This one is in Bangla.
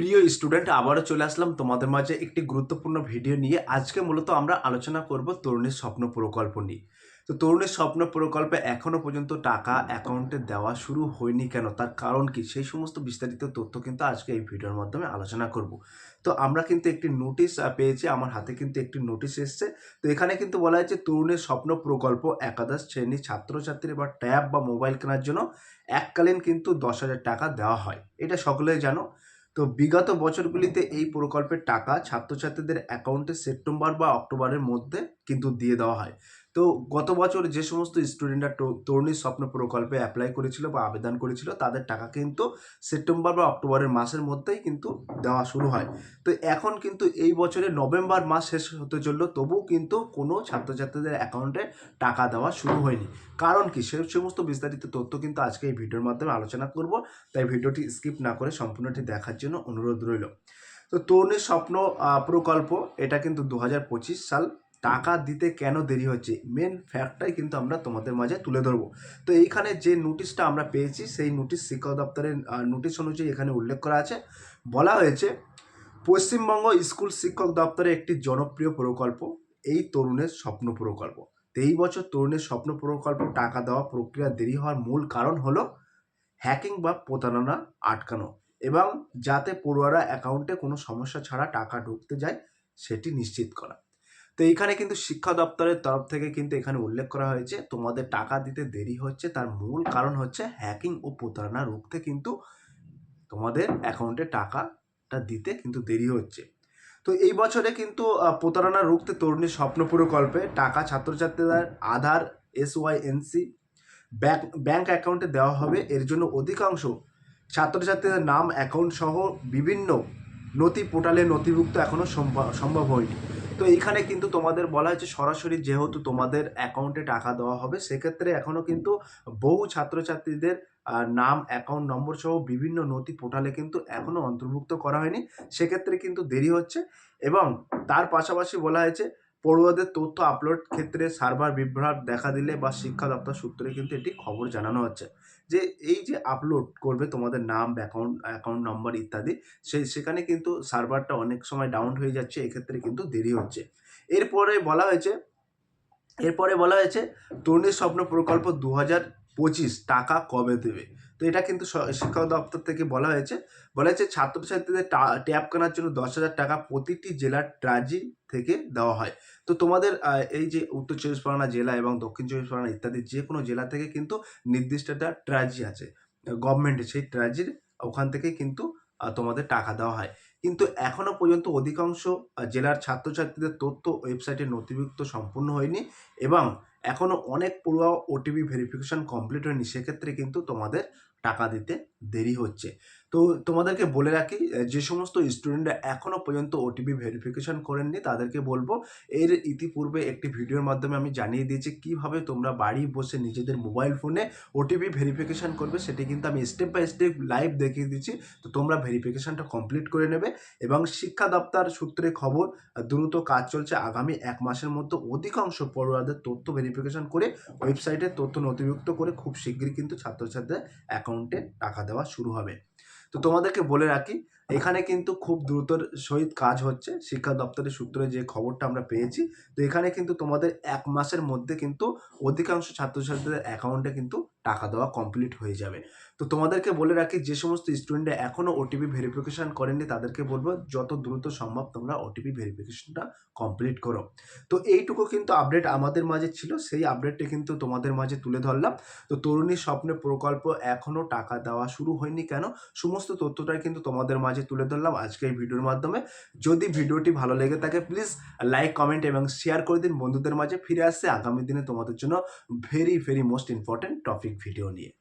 প্রিয় স্টুডেন্ট আবারও চলে আসলাম তোমাদের মাঝে একটি গুরুত্বপূর্ণ ভিডিও নিয়ে। আজকে মূলত আমরা আলোচনা করব তরুণের স্বপ্ন প্রকল্প নিয়ে। তো তরুণের স্বপ্ন প্রকল্পে এখনও পর্যন্ত টাকা অ্যাকাউন্টে দেওয়া শুরু হয়নি কেন? তার কারণ কি? সেই সমস্ত বিস্তারিত তথ্য কিন্তু আজকে এই ভিডিওর মাধ্যমে আলোচনা করব। তো আমরা কিন্তু একটি নোটিশ পেয়েছি, আমার হাতে কিন্তু একটি নোটিশ এসছে। তো এখানে কিন্তু বলা হয়েছে তরুণের স্বপ্ন প্রকল্প একাদশ শ্রেণির ছাত্রছাত্রী বা ট্যাব বা মোবাইল কেনার জন্য এককালীন কিন্তু দশ হাজার টাকা দেওয়া হয়। এটা সকলেই জানো। তো বিগত বছরগুলিতে এই প্রকল্পের টাকা ছাত্রছাত্রীদের অ্যাকাউন্টে সেপ্টেম্বর বা অক্টোবরের মধ্যে কিন্তু দিয়ে দেওয়া হয়। তো গত বছর যে সমস্ত স্টুডেন্টরা তরুণী স্বপ্ন প্রকল্পে অ্যাপ্লাই করেছিল বা আবেদন করেছিল, তাদের টাকা কিন্তু সেপ্টেম্বর বা অক্টোবরের মাসের মধ্যেই কিন্তু দেওয়া শুরু হয়। তো এখন কিন্তু এই বছরে নভেম্বর মাস শেষ হতে চলল, তবুও কিন্তু কোনো ছাত্রছাত্রীদের অ্যাকাউন্টে টাকা দেওয়া শুরু হয়নি। কারণ কি? সে সমস্ত বিস্তারিত তথ্য কিন্তু আজকে এই ভিডিওর মাধ্যমে আলোচনা করব, তাই ভিডিওটি স্কিপ না করে সম্পূর্ণটি দেখার জন্য অনুরোধ রইল। তো তরুণীর স্বপ্ন প্রকল্প, এটা কিন্তু দু হাজার পঁচিশ সাল টাকা দিতে কেন দেরি হচ্ছে? মেন ফ্যাক্টটাই কিন্তু আমরা তোমাদের মাঝে তুলে ধরবো। তো এইখানে যে নোটিশটা আমরা পেয়েছি, সেই নোটিশ শিক্ষা দপ্তরের নোটিশ অনুযায়ী এখানে উল্লেখ করা আছে। বলা হয়েছে, পশ্চিমবঙ্গ স্কুল শিক্ষক দপ্তরের একটি জনপ্রিয় প্রকল্প, এই তরুণের স্বপ্ন প্রকল্প। তেই বছর তরুণের স্বপ্ন প্রকল্প, টাকা দেওয়া প্রক্রিয়া দেরি হওয়ার মূল কারণ হলো হ্যাকিং বা প্রতারণা আটকানো এবং যাতে পড়ুয়ারা অ্যাকাউন্টে কোনো সমস্যা ছাড়া টাকা ঢুকতে যায়, সেটি নিশ্চিত করা। তো এইখানে কিন্তু শিক্ষা দপ্তরের তরফ থেকে কিন্তু এখানে উল্লেখ করা হয়েছে, তোমাদের টাকা দিতে দেরি হচ্ছে, তার মূল কারণ হচ্ছে হ্যাকিং ও প্রতারণা রুখতে কিন্তু তোমাদের অ্যাকাউন্টে টাকাটা দিতে কিন্তু দেরি হচ্ছে। তো এই বছরে কিন্তু প্রতারণা রুখতে তরুণীর স্বপ্ন প্রকল্পে টাকা ছাত্রছাত্রীদের Aadhaar S Y NC bank bank অ্যাকাউন্টে দেওয়া হবে। এর জন্য অধিকাংশ ছাত্রছাত্রীদের নাম অ্যাকাউন্ট সহ বিভিন্ন নথি পোর্টালে নথিভুক্ত এখনও সম্ভব সম্ভব হয়নি। তো এইখানে কিন্তু তোমাদের বলা হয়েছে সরাসরি যেহেতু তোমাদের অ্যাকাউন্টে টাকা দেওয়া হবে, সেক্ষেত্রে এখনও কিন্তু বহু ছাত্রছাত্রীদের নাম অ্যাকাউন্ট নম্বর সহ বিভিন্ন নথি পোর্টালে কিন্তু এখনও অন্তর্ভুক্ত করা হয়নি। সেক্ষেত্রে কিন্তু দেরি হচ্ছে এবং তার পাশাপাশি বলা হয়েছে পড়ুয়াদের তথ্য আপলোড ক্ষেত্রে সার্ভার বিভ্রাট দেখা দিলে বা শিক্ষা দপ্তর সূত্রে কিন্তু এটি খবর জানানো হচ্ছে। যে এই যে আপলোড করবে তোমাদের নাম অ্যাকাউন্ট অ্যাকাউন্ট নম্বর ইত্যাদি সেই সেখানে কিন্তু সার্ভারটা অনেক সময় ডাউন হয়ে যাচ্ছে, এক্ষেত্রে কিন্তু দেরি হচ্ছে। এরপরে বলা হয়েছে, এরপরে বলা হয়েছে, তরুণীর স্বপ্ন প্রকল্প দু হাজার পঁচিশ টাকা কবে দেবে? তো এটা কিন্তু শিক্ষা দপ্তর থেকে বলা হয়েছে। বলা হয়েছে ছাত্রছাত্রীদের ট্যাব কেনার জন্য দশ হাজার টাকা প্রতিটি জেলার ট্রাজি থেকে দেওয়া হয়। তো তোমাদের এই যে উত্তর চব্বিশ পরগনা জেলা এবং দক্ষিণ চব্বিশ পরগনা ইত্যাদি যে কোনো জেলা থেকে কিন্তু নির্দিষ্ট একটা ট্রাজি আছে। গভর্নমেন্টের সেই ট্রাজির ওখান থেকে কিন্তু তোমাদের টাকা দেওয়া হয়। কিন্তু এখনও পর্যন্ত অধিকাংশ জেলার ছাত্রছাত্রীদের তথ্য ওয়েবসাইটে নথিভুক্ত সম্পূর্ণ হয়নি এবং এখনও অনেক পড়ুয়া ওটিপি ভেরিফিকেশন কমপ্লিট হয়নি। সেক্ষেত্রে কিন্তু তোমাদের টাকা দিতে দেরি হচ্ছে। তো তোমাদেরকে বলে রাখি যে সমস্ত স্টুডেন্টরা এখনও পর্যন্ত ওটিপি ভেরিফিকেশন করেননি, তাদেরকে বলব, এর ইতিপূর্বে একটি ভিডিওর মাধ্যমে আমি জানিয়ে দিয়েছি কীভাবে তোমরা বাড়ি বসে নিজেদের মোবাইল ফোনে ওটিপি ভেরিফিকেশন করবে, সেটি কিন্তু আমি স্টেপ বাই স্টেপ লাইভ দেখিয়ে দিচ্ছি। তো তোমরা ভেরিফিকেশনটা কমপ্লিট করে নেবে এবং শিক্ষা দপ্তর সূত্রে খবর দ্রুত কাজ চলছে। আগামী এক মাসের মধ্যে অধিকাংশ পড়ুয়াদের তথ্য ভেরিফিকেশন করে ওয়েবসাইটে তথ্য নথিভুক্ত করে খুব শীঘ্রই কিন্তু ছাত্রছাত্রীদের অ্যাকাউন্টে টাকা দেওয়া শুরু হবে। তো তোমাদেরকে বলে রাখি, এখানে কিন্তু খুব দ্রুতর সহিত কাজ হচ্ছে। শিক্ষা দপ্তরের সূত্রে যে খবরটা আমরা পেয়েছি, তো এখানে কিন্তু তোমাদের এক মাসের মধ্যে কিন্তু অধিকাংশ ছাত্রছাত্রীদের অ্যাকাউন্টে কিন্তু টাকা দেওয়া কমপ্লিট হয়ে যাবে। তো তোমাদেরকে বলে রাখি, যে সমস্ত স্টুডেন্টরা এখনও ওটিপি ভেরিফিকেশন করেনি তাদেরকে বলব, যত দ্রুত সম্ভব তোমরা ওটিপি ভেরিফিকেশনটা কমপ্লিট করো। তো এইটুকু কিন্তু আপডেট আমাদের মাঝে ছিল, সেই আপডেটটি কিন্তু তোমাদের মাঝে তুলে ধরলাম। তো তরুণীর স্বপ্নে প্রকল্প এখনও টাকা দেওয়া শুরু হয়নি কেন? সমস্ত তথ্যটাই কিন্তু তোমাদের মাঝে তুলে ধরলাম আজকে এই ভিডিওর মাধ্যমে। যদি ভিডিওটি ভালো লেগে থাকে প্লিজ লাইক কমেন্ট এবং শেয়ার করে দিন। বন্ধুদের মাঝে ফিরে আসছে। আগামী দিনে তোমাদের জন্য very very most important topic video নিয়ে